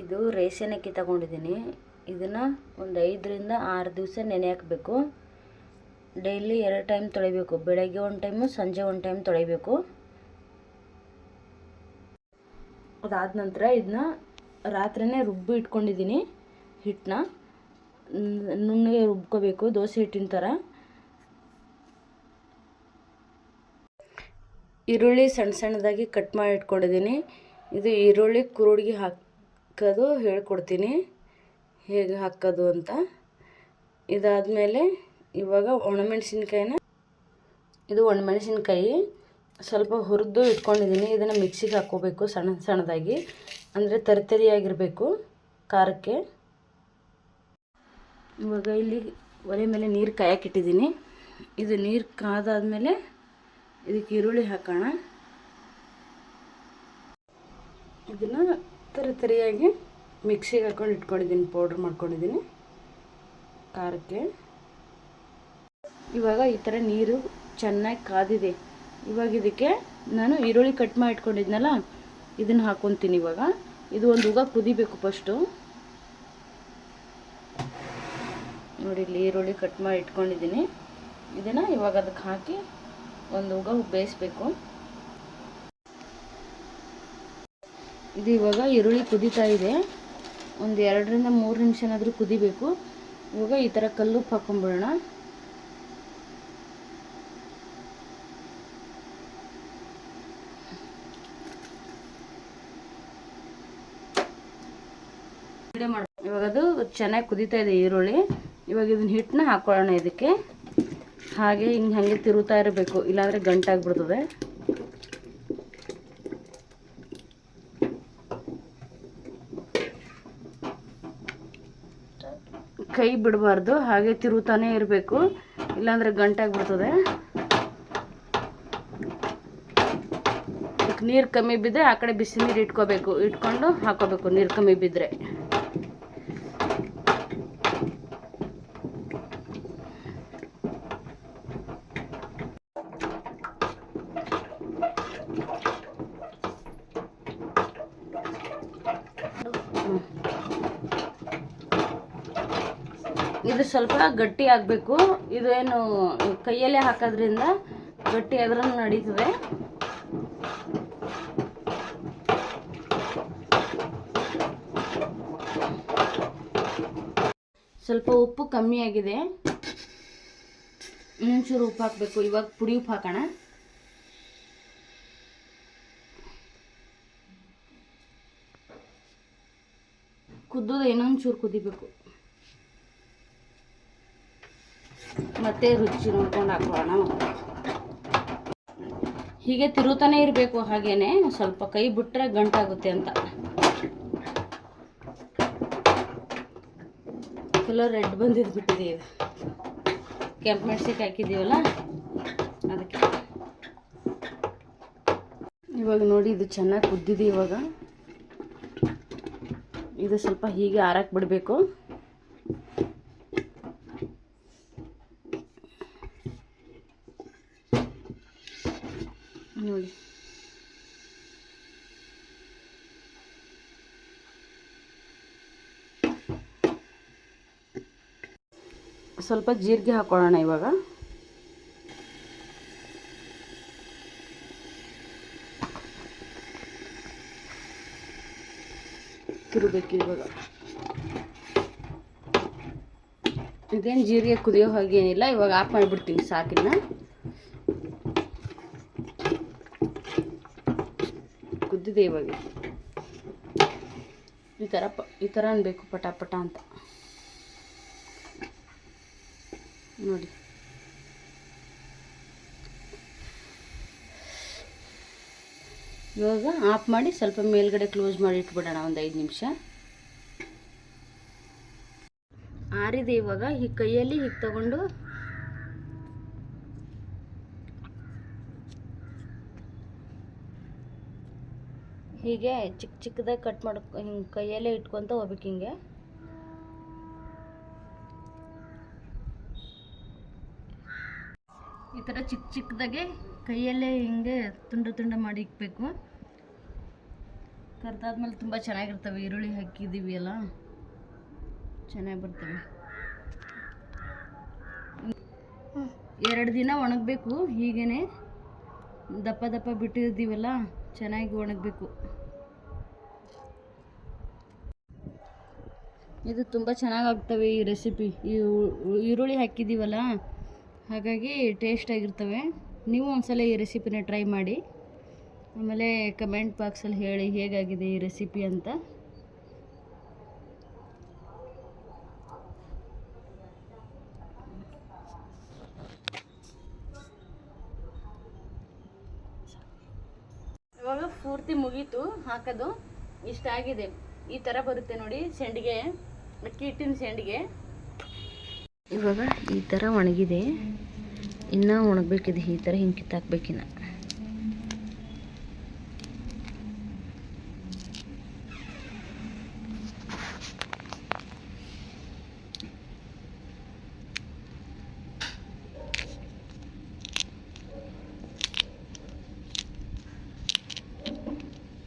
ಇದು ರೇಷನ್ ಅಕ್ಕಿ ತಗೊಂಡಿದ್ದೀನಿ. ಇದನ್ನು ಒಂದು ಐದರಿಂದ ಆರು ದಿವಸ ನೆನೆ ಹಾಕಬೇಕು. ಡೈಲಿ ಎರಡು ಟೈಮ್ ತೊಳಿಬೇಕು. ಬೆಳಗ್ಗೆ ಒಂದು ಟೈಮು, ಸಂಜೆ ಒಂದು ಟೈಮ್ ತೊಳಿಬೇಕು. ಅದಾದ ನಂತರ ಇದನ್ನ ರಾತ್ರಿನೇ ರುಬ್ಬಿ ಇಟ್ಕೊಂಡಿದ್ದೀನಿ ಹಿಟ್ಟನ್ನ. ನುಣ್ಣಗೆ ರುಬ್ಕೋಬೇಕು, ದೋಸೆ ಹಿಟ್ಟಿನ ಥರ ಈರುಳ್ಳಿ ಸಣ್ಣ ಸಣ್ಣದಾಗಿ ಕಟ್ ಮಾಡಿ ಇಟ್ಕೊಂಡಿದ್ದೀನಿ. ಇದು ಈರುಳ್ಳಿ ಕುರುಡಿಗೆ ಹಾಕೋದು, ಹೇಳ್ಕೊಡ್ತೀನಿ. ಹೇಗೆ ಹಾಕೋದು ಅಂತ. ಇದಾದಮೇಲೆ ಇವಾಗ ಒಣಮೆಣಸಿನ್ಕಾಯಿನ, ಇದು ಒಣಮೆಣಸಿನ್ಕಾಯಿ ಸ್ವಲ್ಪ ಹುರಿದು ಇಟ್ಕೊಂಡಿದ್ದೀನಿ. ಇದನ್ನು ಮಿಕ್ಸಿಗೆ ಹಾಕ್ಕೋಬೇಕು ಸಣ್ಣ, ಸಣ್ಣದಾಗಿ. ಅಂದರೆ ತರಿತರಿಯಾಗಿರಬೇಕು ಖಾರಕ್ಕೆ. ಇವಾಗ ಇಲ್ಲಿ ಒಲೆ ಮೇಲೆ ನೀರು ಕಾಯಕ್ಕಿಟ್ಟಿದ್ದೀನಿ. ಇದು ನೀರು ಕಾದಾದಮೇಲೆ ಇದಕ್ಕೆ ಈರುಳ್ಳಿ ಹಾಕೋಣ. ಇದನ್ನು ತರಿ ತರಿಯಾಗಿ ಮಿಕ್ಸಿಗೆ ಹಾಕೊಂಡು ಇಟ್ಕೊಂಡಿದ್ದೀನಿ ಪೌಡ್ರ್ ಮಾಡ್ಕೊಂಡಿದ್ದೀನಿ. ಖಾರಕ್ಕೆ. ಇವಾಗ ಈ ಥರ ನೀರು ಚೆನ್ನಾಗಿ ಕಾದಿದೆ. ಇವಾಗ ಇದಕ್ಕೆ ನಾನು ಈರುಳ್ಳಿ ಕಟ್ ಮಾಡಿ ಇಟ್ಕೊಂಡಿದ್ನಲ್ಲ ಇದನ್ನು ಹಾಕ್ಕೊತೀನಿ ಇವಾಗ. ಇದು ಒಂದು ಉಗ ಕುದಿಬೇಕು ಫಸ್ಟು ನೋಡಿ, ಇಲ್ಲಿ ಈರುಳ್ಳಿ ಕಟ್ ಮಾಡಿ ಇಟ್ಕೊಂಡಿದ್ದೀನಿ ಇದನ್ನು ಇವಾಗ ಅದಕ್ಕೆ ಹಾಕಿ ಒಂದು ಉಗ ಬೇಯಿಸ್ಬೇಕು. ಇದು ಇವಾಗ ಈರುಳ್ಳಿ ಕುದಿತಾ ಇದೆ. ಒಂದು ಎರಡರಿಂದ ಮೂರು ನಿಮಿಷನಾದರೂ ಕುದಿಬೇಕು. ಇವಾಗ ಈ ಥರ ಕಲ್ಲುಪ್ಪು ಹಾಕೊಂಬಿಡೋಣ ಇವಾಗ ಅದು ಚೆನ್ನಾಗಿ ಕುದೀತಾ ಇದೆ ಈರುಳ್ಳಿ. ಇವಾಗ ಇದನ್ನ ಹಿಟ್ಟನ್ನ ಹಾಕೊಳ್ಳೋಣ ಇದಕ್ಕೆ. ಹಾಗೆ ಹಿಂಗೆ ಹಾಗೆ ತಿರುತ್ತಾ ಇರಬೇಕು. ಇಲ್ಲಾಂದರೆ ಗಂಟಾಗ್ಬಿಡ್ತದೆ. ಕೈ ಬಿಡಬಾರ್ದು, ಹಾಗೆ ತಿರುತಾನೆ ಇರಬೇಕು. ಇಲ್ಲಾಂದರೆ ಗಂಟಾಗ್ಬಿಡ್ತದೆ ನೀರು ಕಮ್ಮಿ ಬಿದ್ದರೆ ಆ ಕಡೆ ಬಿಸಿ ನೀರು ಇಟ್ಕೋಬೇಕು, ಇಟ್ಕೊಂಡು ಹಾಕೋಬೇಕು ನೀರು ಕಮ್ಮಿ ಬಿದ್ದರೆ ಇದು ಸ್ವಲ್ಪ ಗಟ್ಟಿ ಆಗಬೇಕು. ಇದೇನು ಕೈಯಲ್ಲೇ ಹಾಕೋದ್ರಿಂದ ಗಟ್ಟಿ ಆದ್ರೂ ನಡೀತದೆ. ಸ್ವಲ್ಪ ಉಪ್ಪು ಕಮ್ಮಿ ಆಗಿದೆ. ಇನ್ನೊಂಚೂರು ಉಪ್ಪು ಹಾಕಬೇಕು. ಇವಾಗ ಪುಡಿ ಉಪ್ಪು ಹಾಕೋಣ. ಕುದ್ದೋದು ಇನ್ನೊಂಚೂರು ಕುದಿಬೇಕು. ಮತ್ತೆ ರುಚಿ ನೋಡ್ಕೊಂಡು ಹಾಕೋಣ ಹೀಗೆ ತಿರುತಾನೆ ಇರಬೇಕು ಹಾಗೇನೆ, ಸ್ವಲ್ಪ ಕೈ ಬಿಟ್ಟರೆ ಗಂಟಾಗುತ್ತೆ ಅಂತ. ಕಲರ್ ರೆಡ್ ಬಂದಿದ್ದು ಬಿಟ್ಟಿದೆ ಇದು ಕೆಂಪು ಮೆಣಸಿಗೆ ಹಾಕಿದ್ದೀವಲ್ಲ, ಅದಕ್ಕೆ. ಇವಾಗ ನೋಡಿ, ಇದು ಚೆನ್ನಾಗಿ ಕುದ್ದಿದೆ ಇವಾಗ. ಇದು ಸ್ವಲ್ಪ ಹೀಗೆ ಆರಕ್ಕೆ ಬಿಡಬೇಕು. ನೋಡಿ ಸ್ವಲ್ಪ ಜೀರಿಗೆ ಹಾಕೊಳ್ಳೋಣ ಇವಾಗ. ತಿರುಬೇಕು ಇವಾಗ. ಇದೇನು ಜೀರಿಗೆ ಕುದಿಯೋ ಹಾಗೇನಿಲ್ಲ, ಇವಾಗ ಆಫ್ ಮಾಡಿಬಿಡ್ತೀನಿ ಸಾಕಿನ ಕುದ್ದಿದೆ ಇವಾಗ. ಈ ಥರ ಪ, ಈ ಥರ ಅನ್ಬೇಕು ಪಟ ಪಟ ಅಂತ. ನೋಡಿ. ಇವಾಗ ಆಫ್ ಮಾಡಿ ಸ್ವಲ್ಪ ಮೇಲ್ಗಡೆ ಕ್ಲೋಸ್ ಮಾಡಿ ಇಟ್ಬಿಡೋಣ ಒಂದು ಐದು ನಿಮಿಷ. ಆರಿದೆ ಇವಾಗ, ಈ ಕೈಯಲ್ಲಿ ಹೀಗೆ ತಗೊಂಡು ಹೀಗೆ ಚಿಕ್ಕ ಚಿಕ್ಕದಾಗಿ ಕಟ್ ಮಾಡ್ಕೊ, ಹಿಂಗೆ ಕೈಯಲ್ಲೇ ಇಟ್ಕೊತ ಹೋಗ್ಬೇಕು ಹಿಂಗೆ. ಈ ಥರ ಚಿಕ್ಕ ಚಿಕ್ಕದಾಗೆ ಕೈಯಲ್ಲೇ ಹಿಂಗೆ ತುಂಡು ತುಂಡು ಮಾಡಿ ಇಕ್ಬೇಕು. ಕರ್ದಾದ್ಮೇಲೆ ತುಂಬ ಚೆನ್ನಾಗಿರ್ತವೆ ಈರುಳ್ಳಿ ಹಾಕಿದ್ದೀವಿ ಅಲ್ಲ ಚೆನ್ನಾಗಿ ಬರ್ತವೆ. ಎರಡು ದಿನ ಒಣಗಬೇಕು ಹೀಗೇ ದಪ್ಪ ದಪ್ಪ ಬಿಟ್ಟಿದ್ದೀವಲ್ಲ. ಚೆನ್ನಾಗಿ ಒಣಗಬೇಕು. ಇದು ತುಂಬ ಚೆನ್ನಾಗಾಗ್ತವೆ ಈ ರೆಸಿಪಿ ಈ ಈರುಳ್ಳಿ ಹಾಕಿದ್ದೀವಲ್ಲ, ಹಾಗಾಗಿ ಟೇಸ್ಟಾಗಿರ್ತವೆ ನೀವು ಒಂದ್ಸಲ ಈ ರೆಸಿಪಿನ ಟ್ರೈ ಮಾಡಿ. ಆಮೇಲೆ ಕಮೆಂಟ್ ಬಾಕ್ಸಲ್ಲಿ ಹೇಳಿ ಹೇಗಾಗಿದೆ ಈ ರೆಸಿಪಿ ಅಂತ. ಇವಾಗ ಪೂರ್ತಿ ಮುಗೀತು, ಹಾಕೋದು, ಇಷ್ಟ ಆಗಿದೆ. ಈ ಥರ ಬರುತ್ತೆ ನೋಡಿ ಸೆಂಡಿಗೆ, ಅಕ್ಕಿ ಹಿಟ್ಟಿನ ಸೆಂಡಿಗೆ. ಇವಾಗ ಈ ಥರ ಒಣಗಿದೆ. ಇನ್ನೂ ಒಣಗಬೇಕಿದೆ, ಈ ಥರ ಹಿಂಗೆ ಕಿತ್ತಾಕ್ಬೇಕಿನ್ನ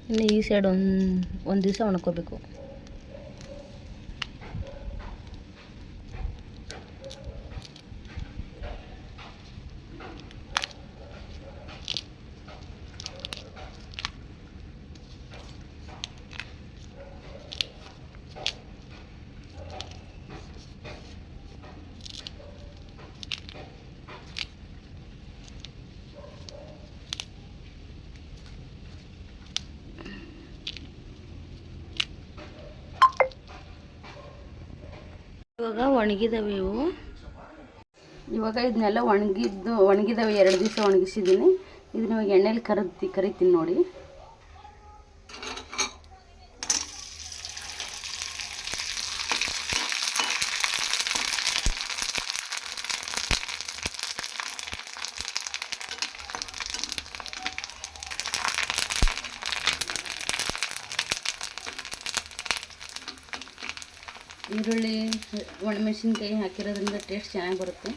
ಇನ್ನು ಈ ಸೈಡ್ ಒಂದು ಒಂದು ದಿವಸ ಒಣ್ಕೋಬೇಕು. ಇವಾಗ ಒಣಗಿದವೆ ಇವು. ಇವಾಗ ಇದನ್ನೆಲ್ಲ ಒಣಗಿದ್ದು, ಒಣಗಿದವೆ, ಎರಡು ದಿವಸ ಒಣಗಿಸಿದ್ದೀನಿ. ಇದನ್ನ ಇವಾಗ ಎಣ್ಣೆಲಿ ಕರದ್ತಿ ಕರಿತೀನಿ ನೋಡಿ. ಈರುಳ್ಳಿ, ಒಣಮೆಣಸಿನ್ಕಾಯಿ ಹಾಕಿರೋದ್ರಿಂದ ಟೇಸ್ಟ್ ಚೆನ್ನಾಗಿ ಬರುತ್ತೆ.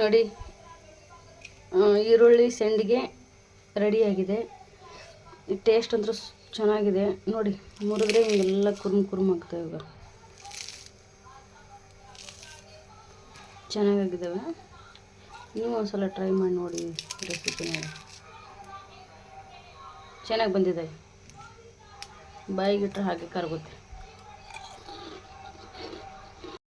ನೋಡಿ ಈರುಳ್ಳಿ ಸೆಂಡಿಗೆ ರೆಡಿಯಾಗಿದೆ. ಟೇಸ್ಟ್ ಅಂತೂ ಚೆನ್ನಾಗಿದೆ. ನೋಡಿ, ಮುರಿದ್ರೆ ಹಿಂಗೆಲ್ಲ ಕುರುಮ್ ಕುರುಮ್ ಆಗ್ತವೆ ಇವಾಗ ಚೆನ್ನಾಗಾಗಿದ್ದಾವೆ. ನೀವು ಒಂದ್ಸಲ ಟ್ರೈ ಮಾಡಿ ನೋಡಿ ರೆಸಿಪಿ ನೋಡಿ. ಚೆನ್ನಾಗಿ ಬಂದಿದ್ದಾವೆ. ಬಾಯಿಗಿಟ್ರೆ ಹಾಗೆ ಕರಗುತ್ತೆ.